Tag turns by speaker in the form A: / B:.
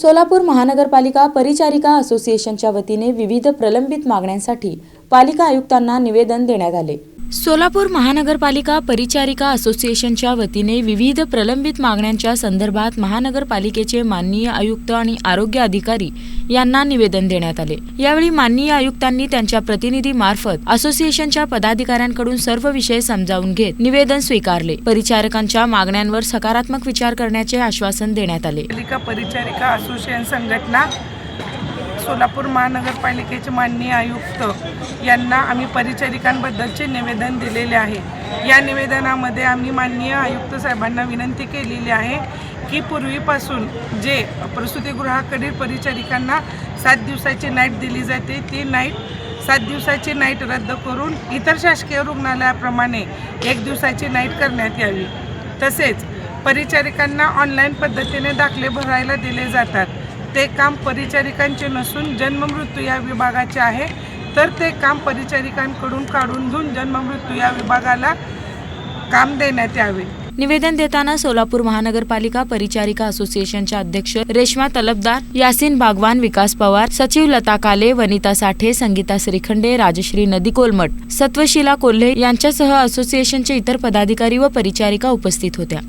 A: सोलापूर महानगरपालिका परिचारिका असोसिएशनच्या वतीने विविध प्रलंबित मागण्यांसाठी पालिका आयुक्तांना निवेदन देण्यात आले. सोलापूर महानगरपालिका परिचारिका असोसिएशनच्या वतीने विविध प्रलंबित मागण्यांच्या संदर्भात महानगरपालिकेचे माननीय आयुक्त आणि आरोग्य अधिकारी यांना निवेदन देण्यात आले. यावेळी माननीय आयुक्तांनी त्यांच्या प्रतिनिधी मार्फत असोसिएशनच्या पदाधिकाऱ्यांकडून सर्व विषय समजावून घेत निवेदन स्वीकारले. परिचारकांच्या मागण्यांवर सकारात्मक विचार करण्याचे आश्वासन देण्यात आले.
B: परिचारिका असोसिएशन संघटना सोलापूर महानगरपालिकेचे माननीय आयुक्त यांना आम्ही परिचारिकांबद्दलचे निवेदन दिलेले आहे. या निवेदनामध्ये आम्ही माननीय आयुक्त साहेबांना विनंती केलेली आहे की पूर्वीपासून जे प्रसूतीगृहाकडील परिचारिकांना सात दिवसाची नाईट दिली जाते ती नाईट सात दिवसाची नाईट रद्द करून इतर शासकीय रुग्णालयाप्रमाणे एक दिवसाची नाईट करण्यात यावी. तसेच परिचारिकांना ऑनलाईन पद्धतीने दाखले भरायला दिले जातात. ते काम परिचारिकांचे नसून जन्ममृत्यू या विभागाचे आहे. तर ते काम परिचारिकांकडून काढून घेऊन जन्ममृत्यू या विभागाला काम देण्यात यावे.
A: निवेदन देताना सोलापूर महानगरपालिका परिचारिका असोसिएशनच्या अध्यक्ष रेश्मा तलबदार यासिन बागवान विकास पवार सचिव लता काले वनिता साठे संगीता श्रीखंडे राजश्री नदी कोलमठ सत्वशिला कोल्हे यांच्यासह असोसिएशनचे इतर पदाधिकारी व परिचारिका उपस्थित होत्या.